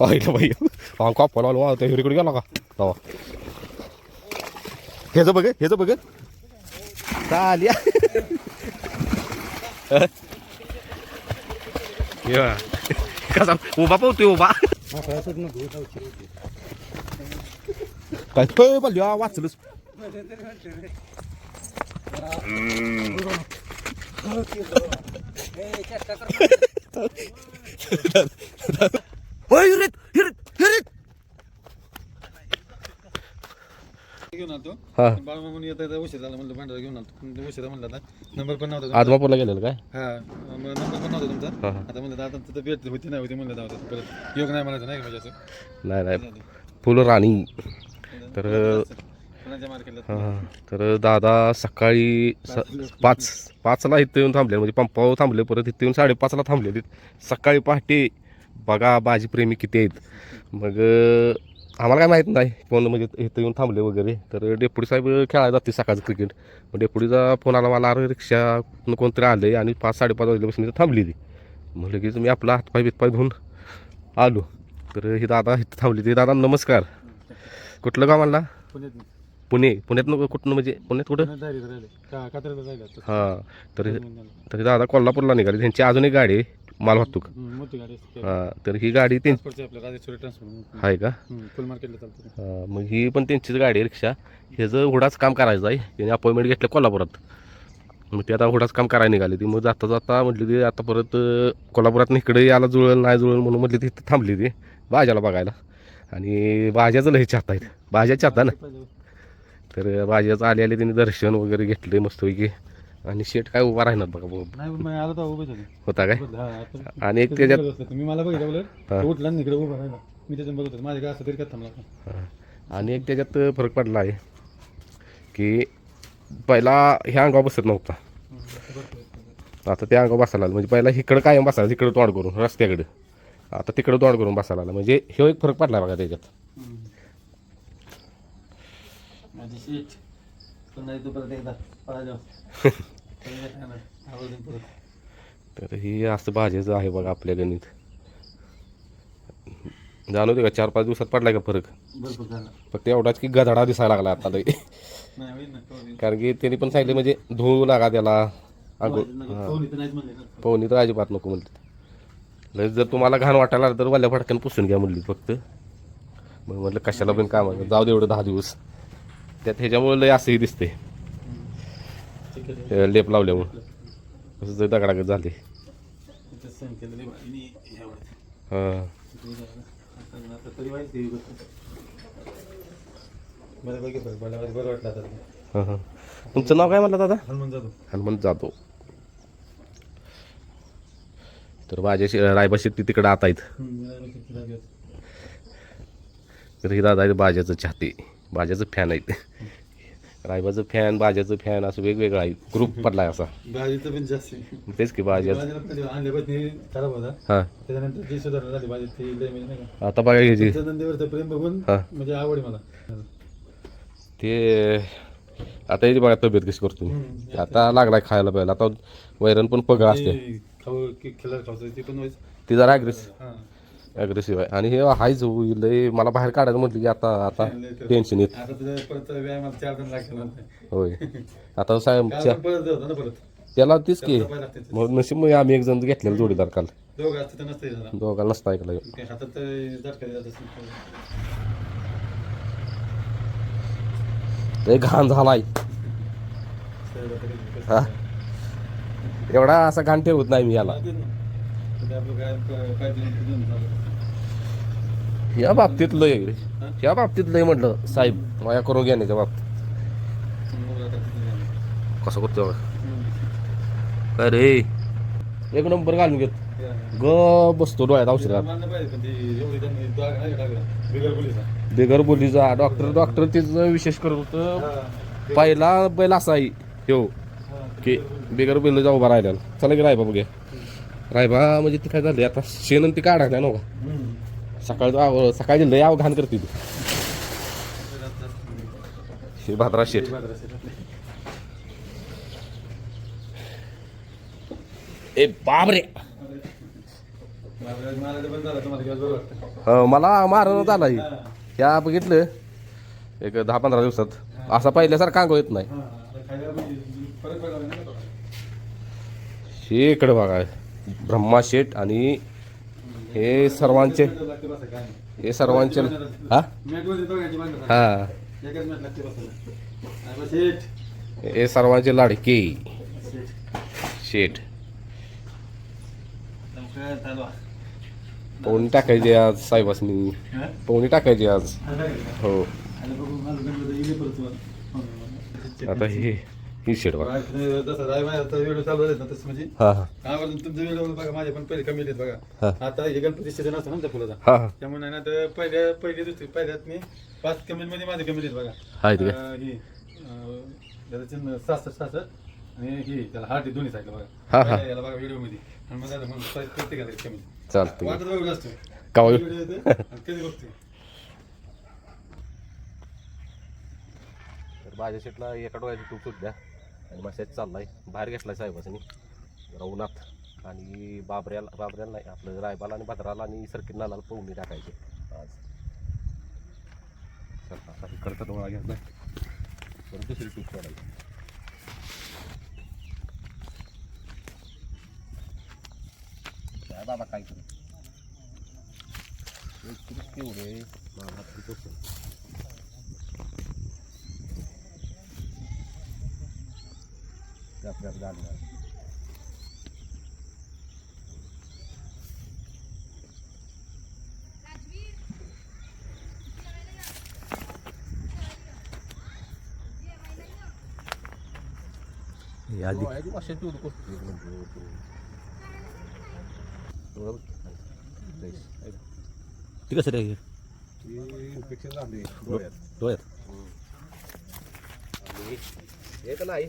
बाई हा का पण आलो त्या हिरीकडे गेला का हो ह्याचं बघ ह्याचं बघ चाल या. कसा उभा पाहतोय उभा काय होय बल्ल्या वाचलंच घेऊन आलतो. हा. बाळ म्हणून येता येता उशीर झाला म्हणलं भांडारा घेऊन आलतो. पण उशिरा म्हणलं आता. नंबर पण नव्हता आदमापूरला गेलेलं काय. हा मग नंबर पण नव्हता तुमचा. हा, हा. आता म्हणलं आता तिथं भेट होती नाही होती म्हणलं जाऊ परत योग नाही म्हणायचं नाही का म्हणजे असं? नाही नाही. फुल राणी. तर मार्केटला हा, तर दादा सकाळी स पाच पाचला इथं येऊन थांबले. म्हणजे पंपावर थांबले परत इथं येऊन साडेपाचला थांबले. सकाळी पहाटे बघा बाजीप्रेमी किती आहेत. मग आम्हाला काय माहीत नाही. कोण म्हणजे इथं येऊन थांबले वगैरे. तर डेप्युटी साहेब खेळायला जाते सकाळचं क्रिकेट मग डेप्युटीचा फोन आला मला अरे रिक्षा कोणतरी आले आणि पाच साडेपाच वाजल्यापासून इथं थांबली ती म्हणलं की तुम्ही आपला हातपाय बितपाय धुवून आलो. तर ही दादा इथं थांबली. ती दादा नमस्कार. कुठलं गाव म्हणला? पुणे. पुण्यात नको कुठं म्हणजे पुण्यात कुठं? हां. तर तर दादा कोल्हापूरला निघाली. त्यांची अजून एक गाडी आहे. माल वाहतूक. मोठी गाडी असते. हां तर ही गाडी त्यांची ट्रान्सपोर्टची आपल्या राजेश्वरी ट्रान्सपोर्ट आहे का? फुल मार्केटला चालतो हां, मग ही पण त्यांचीच गाडी आहे रिक्षा. ह्याचं हुडाच काम करायचं आहे त्यांनी अपॉइंटमेंट घेतलं कोल्हापुरात. मग ते आता हुडाच काम करायला निघाली ती. मग जाता जाता म्हटली ती आता परत अं, कोल्हापुरात इकडे यायला जुळेल नाही जुळेल म्हणून म्हटली ती इथं थांबली ती भाज्याला बघायला. आणि भाज्याचं लय चाहता आहेत. भाज्या चाहता ना? तर भाज्याचं आले आले त्यांनी दर्शन वगैरे घेतले मस्तपैकी. आणि शेट काय उभा राहणार बघा बघ. नाही मग आला तर उभे झाले होता काय? हा, आता- आणि एक त्याच्यात बघत होता. मी मला बघितलं हा. उठला आणि इकडे उभा राहिला. मी बघत होतो. माझ्या काय असं तरी का थांबला हां. आणि एक त्याच्यात फरक पडला आहे की पहिला ह्या अंगावर बसत नव्हता. आता त्या अंगावर बसायला लागला. म्हणजे पहिला इकडं कायम बसायला तिकडं तोंड करून रस्त्याकडे. आता तिकडं तोंड करून बसायला लागला. म्हणजे हे एक फरक पडला बघा त्याच्यात. माझी सीट तर ही असं भाज्याचं आहे बघा आपल्या गणित. जाणवते का? चार पाच दिवसात पडलाय का फरक? फक्त एवढाच की गधडा दिसायला लागला आता लई. कारण की त्यांनी पण सांगितलं म्हणजे धुवू लागा त्याला. नका, कवळी तर अजिबात नको म्हणते लय जर तुम्हाला घाण वाटायला तर वल्ल्या फटक्यानं पुसून घ्या म्हणली फक्त. मग म्हटलं कशाला पण काम जाऊ दे एवढं दहा दिवस. त्यात ह्याच्यामुळे लय असंही दिसते लेप लावल्यामुळं. कसं ते दगडागत झाले. हां जरा हां. हां तुमचं नाव काय म्हटलं दादा? हनुमान जातो हनुमंत जातो तर माझ्याशी रायबा शेट्टी तिकडं आता आहेत. तर ही दादा आहेत बाजाचं चाहते बाजाचं फॅन आहेत. रायबाचं फॅन बाजाचं फॅन असं वेगवेगळं आहे. ग्रुप पडलाय असा. भाजीचं पण जास्त आहे. तेच की बाजा भाजीला पण जेव्हा आणल्यापासून खराब होता हां. त्याच्यानंतर जी सुधारणा झाली भाजी ती लय म्हणजे नाही का. आता बघा घ्यायची तुमच्या धंद्यावरचं प्रेम बघून हा. म्हणजे आवड आहे मला. ते आता याची बघा तब्येत कशी करतो मी. आता लागलाय खायला प्यायला आता वैरण पण पगळ असते. ते खाऊ की खेळायला खायचं ते पण व्हायचं. ती जरा हा. अग्रेसिव्ह आहे. आणि हे हायच लय मला बाहेर काढायचं म्हटलं की आता आता टेन्शन येत. होय. आता साहेब त्याला तीच की ते. मग नशीब मग आम्ही एक जण घेतलेलं जोडीदार काल. दोघांना नसता ऐकलं. लय घाण झालाय. हा? एवढा असा घाण ठेवत नाही मी याला. या बाबतीत लय या बाबतीत लय म्हटलं साहेब माया करून घेण्याच्या बाबतीत कसं करतो. झालं? अरे एक नंबर घालून घेत. ग बसतो डोळ्यात नाही टाकला? बिगर बोलीचा डॉक्टर डॉक्टर तिचं विशेष करत होतं. पहिला बैल असा आहे हो. की बिगर बैल जाऊ उभा राहिला चला की रायबा बघूया रायबा म्हणजे ते काय झाले आता शेण आणि ते काढायला नव्हता सकाळचं सकाळ सकाळची लय आव घाण करते ती. भाद्रा शेठ. ए बाप रे हो, मला मला मारण झाला ही. या बघितलं एक दहा पंधरा दिवसात. असा पहिल्यासारखा अंग येत नाही. हा, हे इकडे बघा. ब्रह्मा शेठ आणि हे सर्वांचे. हे सर्वांचे हा. हा शेट. हे सर्वांचे लाडके शेट. शेठ. पवनी टाकायची आज साहेबासनी? पवनी टाकायची आज? हो. आता हे ही शेठ बघा. जसं व्हिडिओ चालू आहे ना तसं म्हणजे हा हा. आवर्जून तुमचे व्हिडिओ बघा माझे पण पहिले कमी आहेत बघा. हा. आता हे गणपती सीझन असतो ना त्या फुलाचा. हा हा. त्यामुळे नाही ना तर पहिल्या पहिली दुसरी पहिल्यात मी पाच कमेंटमध्ये माझे कमेंट आहेत बघा. आहेत का? अं, ही सासष्ट सासष्ट आणि ही त्याला हार्ट दोन्ही साईडला हा, बघा. हा. पहिल्या याला बघा व्हिडिओमध्ये. आणि मग आता मग प्रत्येकाला कमेंट चालतं वाटत बघू असतो का हो? व्हिडिओ येते आणि कधी बघते तर माझ्या शेटला एका डोळ्याची तूप सुटल्या आणि चालला चाललाय. बाहेर घेतलाय साहेबासनी. जरा आणि बाबऱ्याला बाबऱ्याला नाही आपलं रायबाला आणि भद्राला आणि सर्किट नाला पोहणी टाकायची. आज. चला आता इकडचा डोळा घेतला परत दुसरी तूप सोडायची काय बाबा काय करू? एक किलो केवढे बाबा किती होतं? गप गप घालणार आधी ती कसं रे इन्फेक्शन झाले डोळ्यात हे तर नाही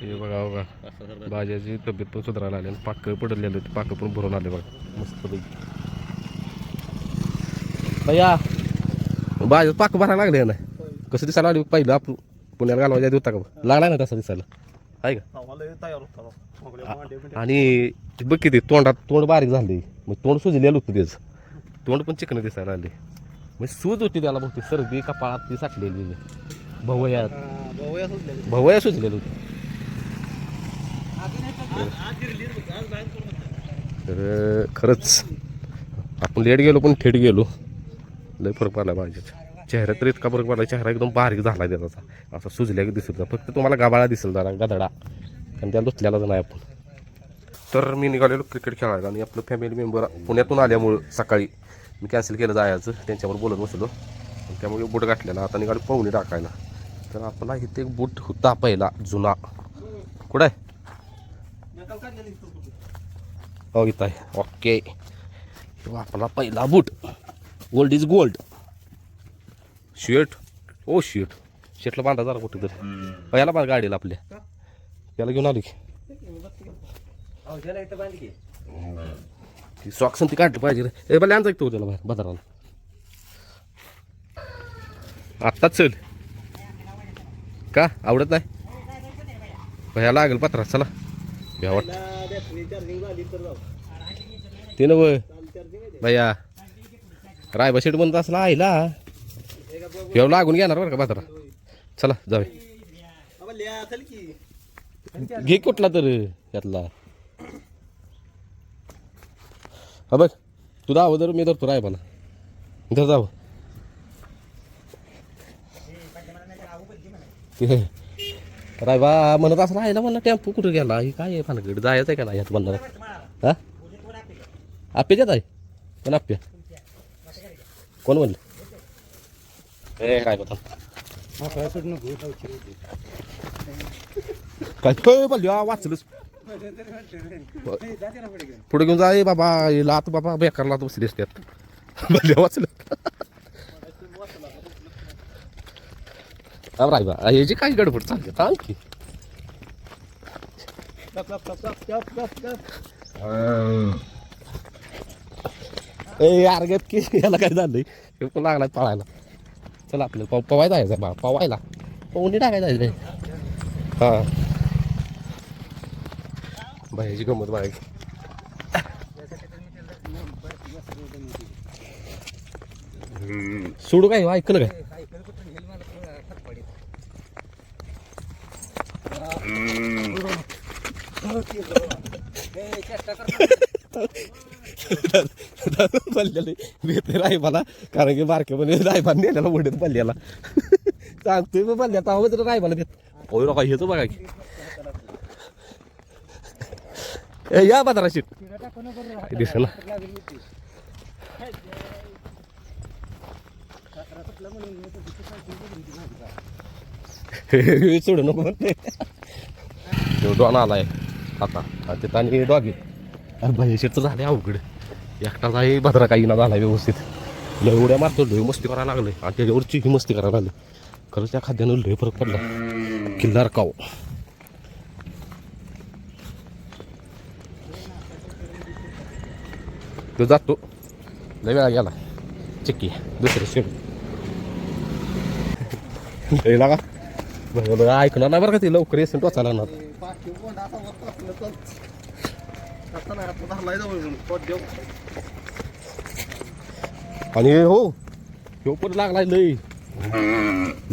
हे बघा बघा. भाज्याची तब्येत पण सुधारायला आली आणि पाकं पडलेलं ते पाकं पण भरून आले बघा. मस्त भैया भाज्यात पाकं भरायला लागले ना कसं दिसायला लागली पहिलं. आपण पुण्याला घालवायच्या आधी होता का लागला ना तसा दिसायला. आहे का? आणि ते बघ किती तोंडात तोंड बारीक झाले मग तोंड सुजलेलं होतं त्याचं. तोंड पण चिकन दिसायला आले मग सूज होती त्याला बघ ती सर्दी कपाळात ती साठलेली. भवयात. भवया सुजलेलं होतं. तर खरंच आपण लेट गेलो पण थेट गेलो. लय फरक पडला माझ्या चेहरा तर इतका फरक पडला चेहरा एकदम बारीक झाला त्याचा असा सुजल्या दिसत फक्त तुम्हाला गाबाळा दिसेल जरा गदडा. कारण त्या लुचल्यालाच नाही आपण. तर मी निघालेलो क्रिकेट खेळायला आणि आपलं फॅमिली मेंबर पुण्यातून आल्यामुळं सकाळी मी कॅन्सल केलं जायचं. त्यांच्यावर बोलत बसलो. आणि त्यामुळे बूट गाठलेला. आता निघालो पाहुणे टाकायला. तर आपला इथे एक बूट होता पहिला जुना. कुठं आहे? हो इथं आहे ओके ह्यो आपला पहिला बूट गोल्ड इज गोल्ड शेट ओ शेट शेटला बांधा जरा कुठे तरी याला बांध गाडीला आपल्या याला घेऊन आली की ती सॉक्स ती काढली पाहिजे रे बघ आणता तो त्याला बाहेर बाजाराला आत्ताच चल का आवडत नाही भया लागेल पत्रा चला भ्या वाट ते नव भैया रायबा शेट म्हणत असला आईला. ह्यो लागून घेणार बरं का बाजारा चला जावे घे कुठला तर यातला. हा बघ तू दाव जर मी धरतो राय मला इथं जावं ते राय बा म्हणत असं राहिला म्हणलं टेम्पो कुठं गेला? हे काय आहे? फानगड जायचं आहे का नाही यात म्हणणार हा? आप्याच्यात आहे? पण आप्या कोण म्हणलं? ए काय बघा काय होय बोललो? वाचलंच. पुढे घेऊन जा बाबा लात बाबा बेकार लात बसली असतात भले वाचलं. राय बा याची काय गडबड चालली सांग की. ए यार गप की याला काय झालंय हे पण लागलाय पळायला. चला आपल्याला पव पवायला जायचं बा पवायला. पवनी टाकायला जायचं हा. बाहेरची गंमत की. सोडू काय ऐकलं काय? पल्ल्याला भेटते रायबाला कारण की बारके पण रायबान नेल्याला उडत पल्ल्याला सांगतोय मग पल्ल्या आवाज तर रायबाला देत होय नका येतो बघा की या बाजारा शीट दिस सोडू नको म्हणते डॉन आलाय. आता. आणि तिथं आणि डॉगी भाई शेटचं झाले अवघड. एकटाच आहे भद्रा काही ना झाला व्यवस्थित. लय उड्या मारतो लय मस्ती करायला लागले आणि त्याच्यावरची ही मस्ती करायला लागली खरंच त्या खाद्यानं लय फरक पडला. किल्लार काव तो जातो. लय वेळा गेला. चिक्की दुसरं शेड लय लागा. बरं ऐकणार नाही बरं का ते लवकर येसन टोचायला लागणार आणि हो ह्यो पण लागलाय लय.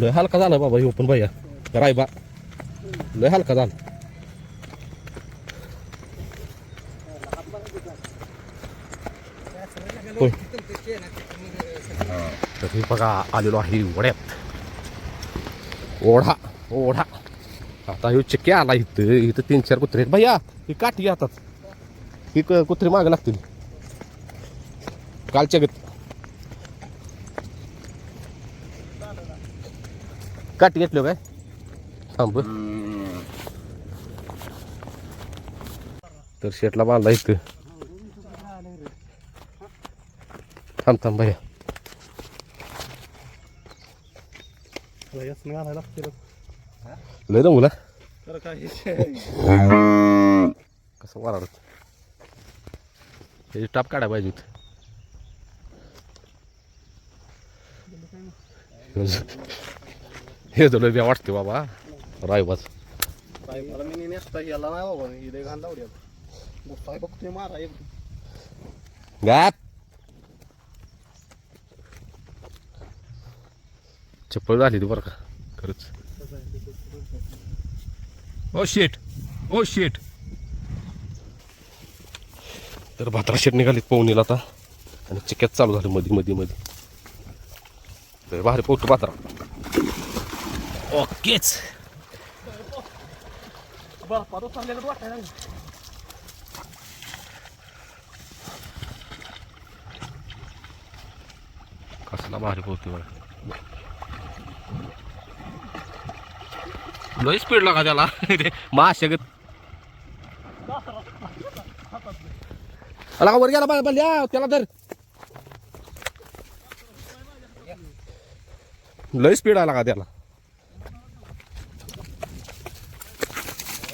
लय हलका झाला बाबा ह्यो पण भैया. रायबा लय हलका झाला. तर हे बघा आलेलो आहे वड्यात. ओढा. ओढा. आता ह्यो चिक्क्या आला इथं इथं तीन चार कुत्रे आहेत. भैया ही काठी हातात. ही कुत्रे मागे लागतील. कालच्या गत काठी घेतलो हो काय? थांब. तर शेटला बांधला इथं. थांब थांब भैया. घालायला लागते लय मुला तर काय? कसं वाराडत. हे टाप काढाय पाहिजे हे तर लय वाटते बाबा. रायबाच मला मी नेसता गेला नाही बाबा. इथे घाल लावली काय बघतोय मारा एक. गॅप चप्पल झाली ती बरं का. खरंच. ओ शेट ओ शेट तर भात्रा शेट निघालीत पवनीला आता. आणि चिक्यात चालू झालं मध्ये मध्ये मध्ये तर भारी पोहतो भात्रा ओकेच. कसला भारी पोहतो बघा लय स्पीड लागा त्याला. माशागत अला वर गेला बा या त्याला धर. लय स्पीड आला का त्याला.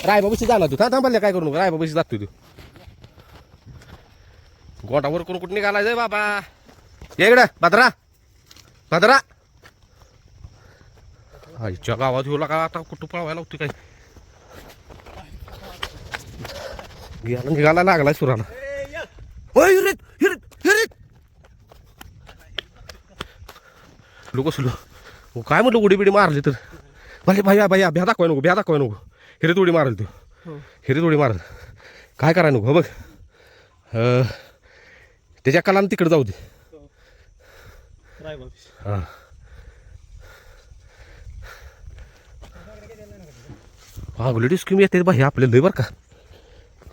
राय बाबूशी झाला तू. थांब बल्ल्या काय करू नको. रायबाबूशी जातो तू. गोटावर करून कुठं निघालाय बाबा. ये इकडं भद्रा. भद्रा. आईच्या गावात येऊ का आता कुठं पळवायला लावते काय? गेला निघाला लागलाय सुराला होय हिरीत हिरीत हिरीत! लोक सुलो हो, काय म्हटलं उडी बिडी मारली तर? भले भैया भैया भ्या दाखवाय नको भ्या दाखवाय नको. हिरीत उडी मारल तू. हिरीत उडी मारल. काय कराय नको हो बघ. त्याच्या कलानं तिकडे जाऊ दे. बाबा हां. अगले स्कीम येते बाई आपल्याला लय बरं का.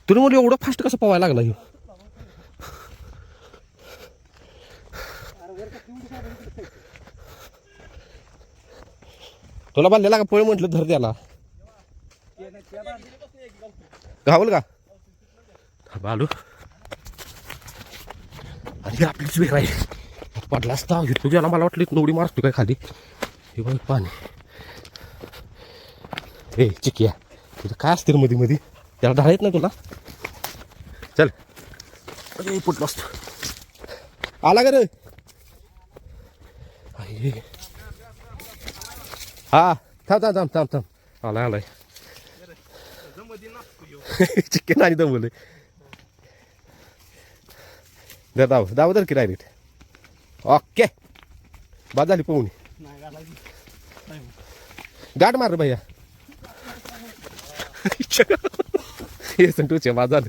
तुम्ही म्हणलं एवढं फास्ट कसं पवायला लागला ह्यो? तुला बांधलेला का पळ म्हटलं धर त्याला? घावल का बालू. आणि हे आपलीच वेळ आहे. पडला असता घेतो गेला मला वाटलं नवडी मारतो काय खाली. हे बघ पाणी. ए चिकिया. तुझं काय असते मध्ये मध्ये त्याला ढाळ येत ना तुला. चल. अरे पुटलो असतो. आला का रे? हा थांब थांब थांब थांब थांब. आलाय आलाय. चिकन आणि दमवलंय. दर दाव दाव दर की डायरेक्ट ओके. बाद झाली पोहणी. गाठ मार भैया. हे संटूचे बाद झालं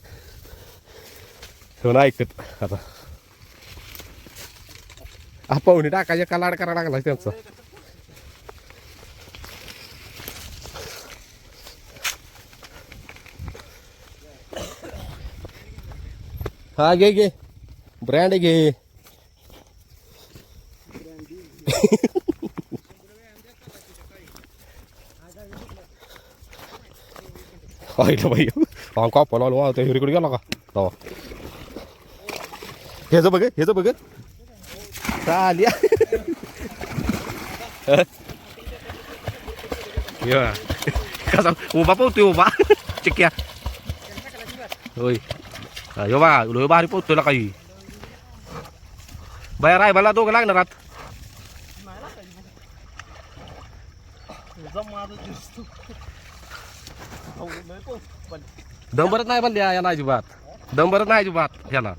ऐकत. आता. हा पाहुणे टाकायचे का लाड करा लागला त्यांचा. हा घे घे. ब्रँड घे. पाहिलं बाई हा का पण आलो त्या हिरीकडे गेला का तवा ह्याचं बघ ह्याचं बघ चाल या. कसा उभा पोहतोय उभा चिक्क्या होय यो बा लोय भारी पोहतोय काही बाया रायबाला दोघं लागणार आत तुझा माझं दिसतो अहो, लय पोच. पण दंबरच नाही बनल्या याला अजिबात. दंबरच नाही अजिबात ह्याला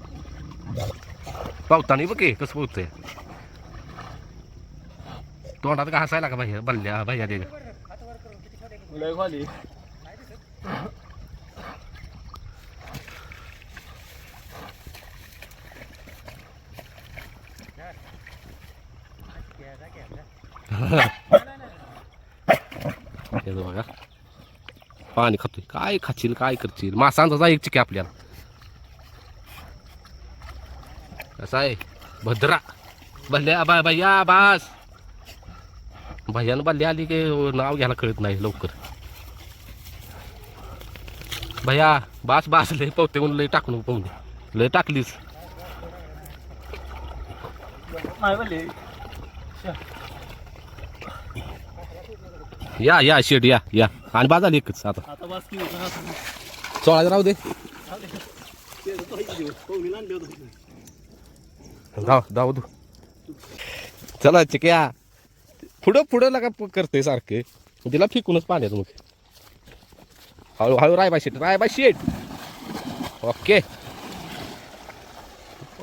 पावतानी बघ कसं पोहतोय तोंडात का हसायला का भैया? बल्ल्या भैया दे लय खाली. हे बघा. पाणी खातोय. काय खाशील काय करशील? मासांचा एक चिके आपल्याला. कसा आहे. भद्रा. भल्या बा भैया बास. भैयानं बल्ल्या आली की नाव घ्यायला कळत नाही लवकर. भैया बास बास लय पवते म्हणून लय टाकून पाहुणे. लय टाकलीस. नाही या या शेट या या. आणि बाजाल एकच आता. आता बस की होतं ना. सोळा राहू दे. धाव धाव तू. चला चिक्या. पुढं पुढं लगा करते सारखे. तिला फिकूनच पाण्यात मग. हळू हळू रायबा शेट रायबा शेट. ओके.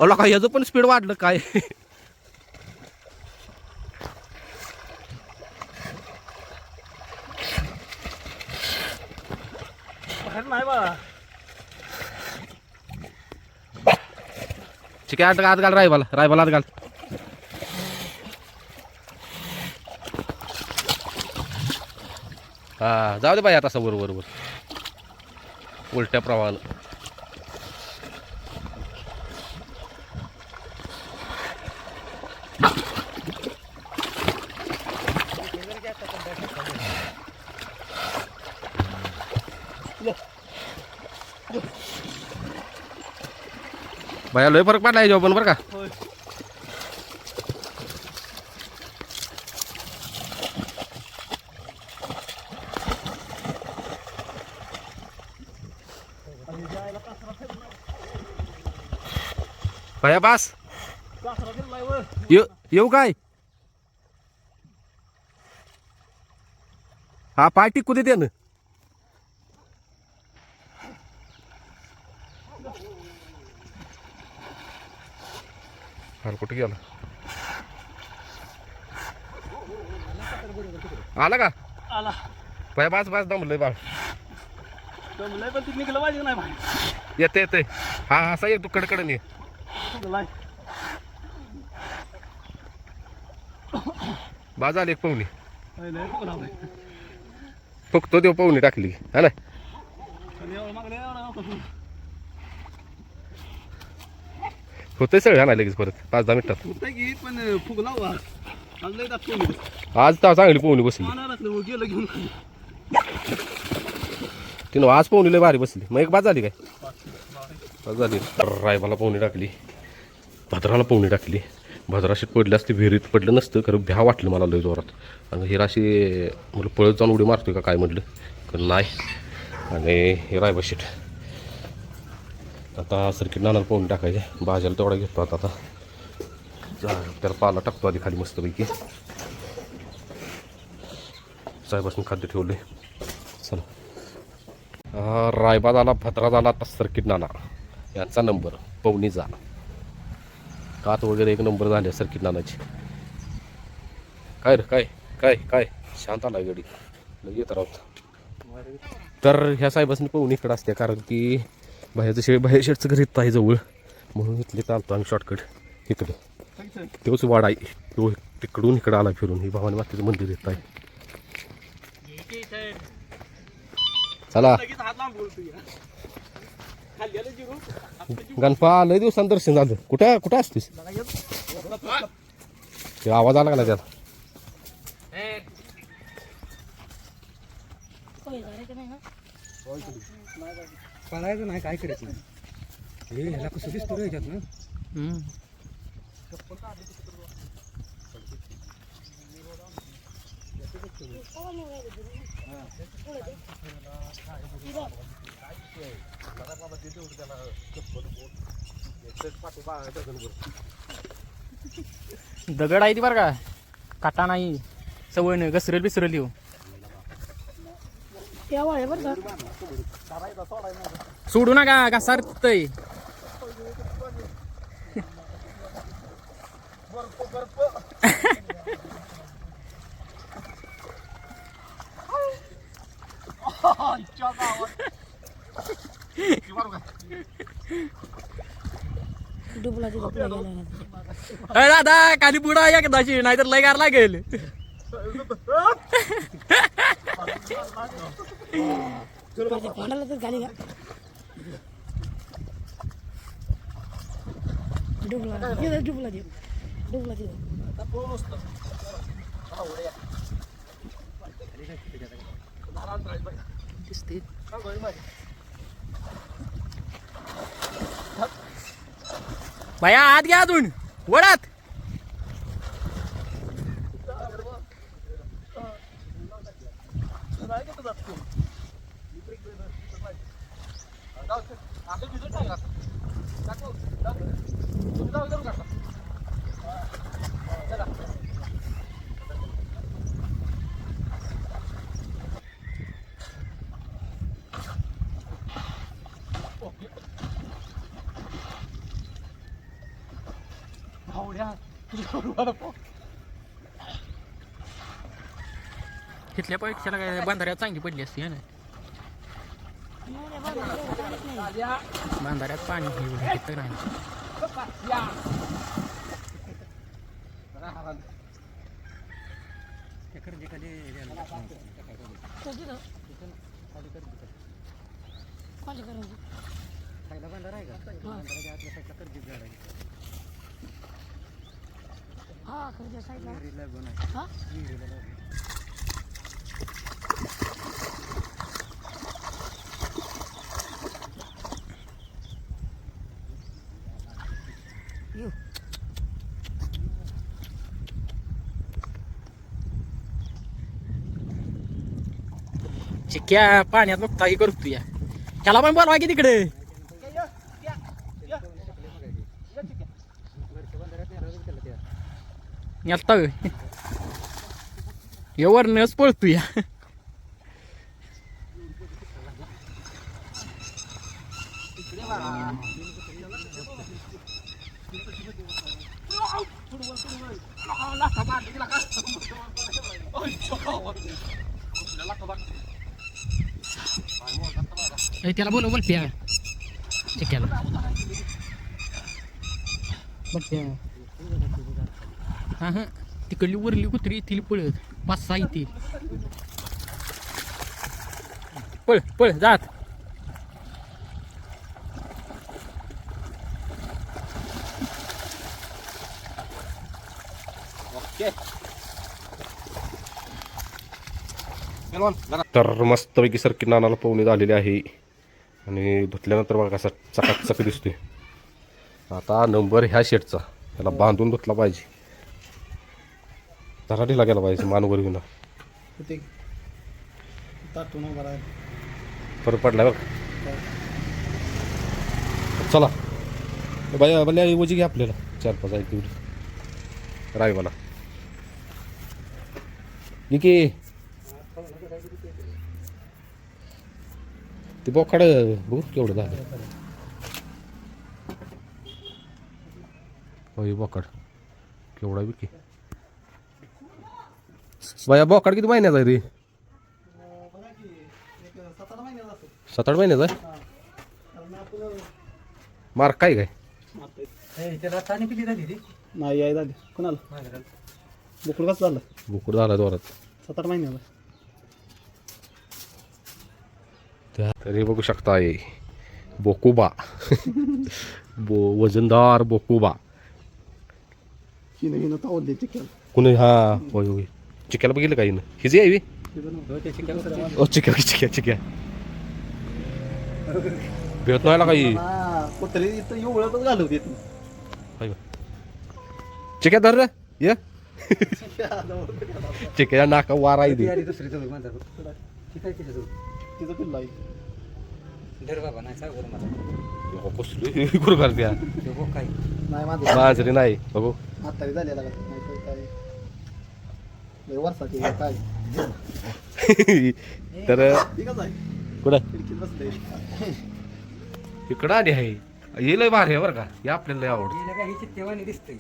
ओला का याचं पण स्पीड वाढलं काय बाहेर नाही बाळा आज आत घाल रायबाला. रायबाला आत घाल. हा जाऊ दे बाई आता असं बरोबर उलट्या प्रवाहाला. बाया लय फरक पडला याच्यावर पण बरं का होय आणि जायला कासरा फिरला. बाया बास कासरा फिरलाय वर. ये येऊ काय हा पाय टिकू दे त्यानं अरे कुठे गेला? आला का? आला. बाय बास बास दमलंय बाळ. जमलंय पण ती निघलं पाहिजे नाही बाहेर? येते येते. हा असा ये तू कडकडन ये निघलाय. बाज आली एक पाहुणी. फक्त देव पाहुणी टाकली. हा ना आणि एवढं मागं लय एवढं नव्हतं फुग. होतंय सगळं ना लगेच परत. पाच दहा मिनिटात. की पण आज. आज लय दात फुगली. आज तर चांगली पाहुणी बसली. गेलं घेऊन. तिनं आज पोहणी लय भारी बसली. मग एक बाद झाली काय? बाद झाली. रायबाला पोहणी टाकली. भद्राला पोहणी टाकली. भद्राशीत पडली असते विहिरीत पडलं नसतं खरं भ्या वाटलं मला लय जोरात. आणि हिराशी मला पळत जाऊन उडी मारतोय का काय म्हटलं? पण नाही. आणि हे रायबा शीट आता सर्किट नानाला पोहणी टाकायचे. भाज्याला तेवढा घेतो आता आता. त्याला पाला टाकतो आधी खाली मस्तपैकी. साहेबासून खाद्य ठेवले चला. हा, रायबाद आला भद्रात आला आता सर्किट नाना यांचा नंबर पवनीचा कात वगैरे एक नंबर झाले सर्किट नानाची. काय रे काय काय काय? शांत आला गडी. येत राहत तर ह्या साहेबांनी पवनी इकडं असते कारण की बाहेरचं शेळ बाहेर शेडचं घर इथं आहे जवळ. म्हणून इथले चालतो आम्ही शॉर्टकट इकडे. तोच वाडा आहे. तो तिकडून इकडं आला फिरून. ही भवानी मातेचं मंदिर येत आहे. चला. गणपा लय दिवसान दर्शन झालं. कुठं कुठं असतेस? ते आवाज आला का ना त्यात पळायचं नाही काय करायचं नाही. हे ह्याला कसं दिसतो रे ह्याच्यात ना दगड आहे ती बरं का. काटा नाही. सवय नाही. घसरेल बिसरेल येऊ सोडू नका डुबला पुढे गेला ना अरे दादा खाली बुडा एकदाची नाहीतर लय गार लागेल. कोणाला तर खाली का डुबला तिथं डुबला देऊ दिसते तिथं भया आत घ्या अजून. वडात तिथल्या पैशाला काय बांधाऱ्यात चांगली पडली असती ना? बांधाऱ्यात पाणी एवढं तिथं नाही तिथं कोणच्या करायचं हा खरं साईडला. हा? चिक्क्या पाण्यात बघता हे करतो या त्याला पण बोलवा की तिकडे. येता एवढ पळतो या बोलव बोल प्या चिक्क्याला बघ त्या हा हा. तिकडली वरली कुत्री येतील पळत पाच सहा येतील पळ पळ जात. तर मस्तपैकी सरकी नानाला पवनी झालेली आहे. आणि धुतल्यानंतर बघा कसा चकाचक दिसतोय. आता नंबर ह्या शेटचा त्याला बांधून धुतला पाहिजे. जरा ढिला गेला पाहिजे मानवर घेऊन फरक पडला बरं का? चला. बाया बल्या वजी घ्या आपल्याला. चार पाच आहे तेवढी रायवाला. ये की ते बोकाड बघू केवढं झालं. होय बोकाड केवढा विकी बाया बोकाड किती महिन्याचा आहे रे? सात आठ महिन्याचा आहे? मार्क काय काय? नाही आई झाली कोणाला? बुकुळ कसं झालं? बुकुड झाला जोरात. सात आठ महिन्याला तरी बघू शकता हे बोकुबा. बो वजनदार बोकुबा. कुणी? हा होय होय. चिक्याला बघितलं का हिनं? हिजी आहे? हो? ओ चिक्या चिक्या चिक्या. भेट नाही काही. हा कुत्री इथं एवढंच घालू देत चिक्या धर रे. ये. चिक्या नाका वारा दुसरी तिचं पिल्लं आहे धर बाबा नाही सांग मला कसली? गुरु करत्या ते बघ काय नाही माझं मांजरी नाही बघू. म्हातारी झालेला का नाही तर काय? लय वर्षाची आहे, काय? तर ठीकच आहे कुठं? खिडकीत बसले इकडं आली आहे. हे लय भारी आहे बरं का. हे आपल्याला लय आवडतं. हिला काय ही चित्तेवाणी दिसतंय.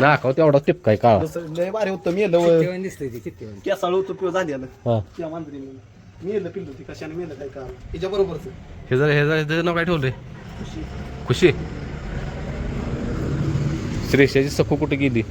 नाकाव तेवढा टिपकाय काळा दुसरं लय भारी होतं मी येलं चित्तेवाणी दिसतंय ती चित्तेवाणी. केसाळ होतं पिव झालेलं हा. त्या मांजरी मी मी येलं पिल्लू ती कशाने मेलं काय बरोबरच हे जर हे जर ह्याचं नाव काय ठेवलंय? खुशी. श्रेषाची सखू कुठे गेली?